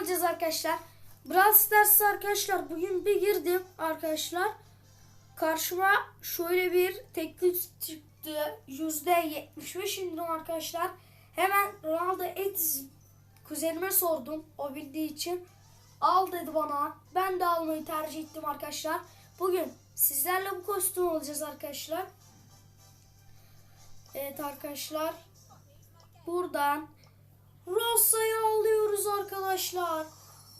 olacağız arkadaşlar. Brawl Stars arkadaşlar bugün bir girdim arkadaşlar. Karşıma şöyle bir teklif çıktı. %75 indirim arkadaşlar. Hemen Ronaldo Etiz kuzenime sordum. O bildiği için. Al dedi bana. Ben de almayı tercih ettim arkadaşlar. Bugün sizlerle bu kostüm olacağız arkadaşlar. Evet arkadaşlar. Buradan Rosa'yı arkadaşlar.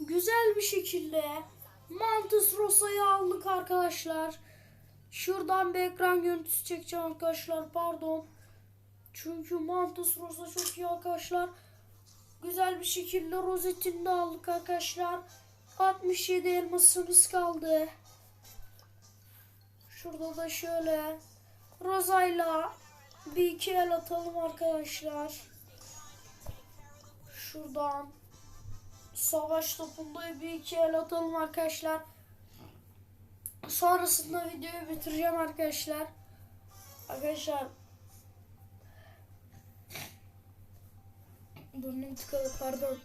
Güzel bir şekilde Mantis Rosa'yı aldık arkadaşlar. Şuradan bir ekran görüntüsü çekeceğim arkadaşlar. Pardon. Çünkü Mantis Rosa çok iyi arkadaşlar. Güzel bir şekilde rozetini de aldık arkadaşlar. 67 elmasımız kaldı. Şurada da şöyle Roza'yla bir iki el atalım arkadaşlar. Şuradan savaş topunda bir iki el atalım arkadaşlar. Sonrasında videoyu bitireceğim arkadaşlar. Arkadaşlar Burnum tıkalı pardon.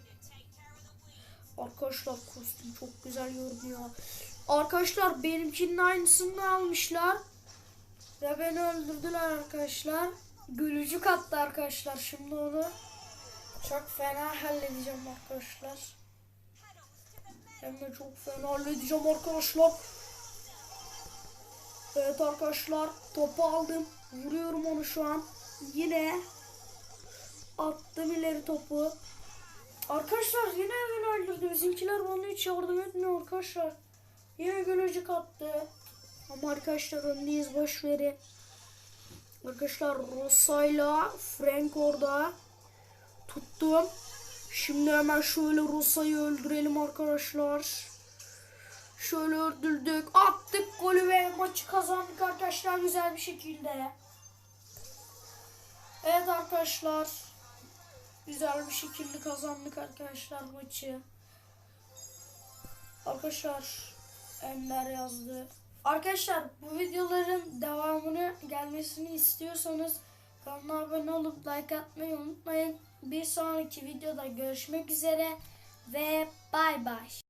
Arkadaşlar kostüm çok güzel görünüyor. Arkadaşlar benimkinin aynısını almışlar. Ve beni öldürdüler arkadaşlar. Gülücük attı arkadaşlar. Şimdi onu çok fena halledeceğim arkadaşlar. Hem çok fena halledeceğim arkadaşlar. Evet arkadaşlar topu aldım. Vuruyorum onu şu an. Yine attım ileri topu. Arkadaşlar yine beni öldürdü. Bizimkiler bana hiç yardım etmiyor arkadaşlar. Yine gülücük attı. Ama arkadaşlar öndeyiz boş verin. Arkadaşlar Rosa'yla Frank orada. Tuttum. Şimdi hemen şöyle Rosa'yı öldürelim arkadaşlar. Şöyle öldürdük. Attık golü ve maçı kazandık arkadaşlar güzel bir şekilde. Evet arkadaşlar. Güzel bir şekilde kazandık arkadaşlar maçı. Arkadaşlar Ender yazdı. Arkadaşlar bu videoların devamını gelmesini istiyorsanız kanala abone olup like atmayı unutmayın. Bir sonraki videoda görüşmek üzere ve bay bay.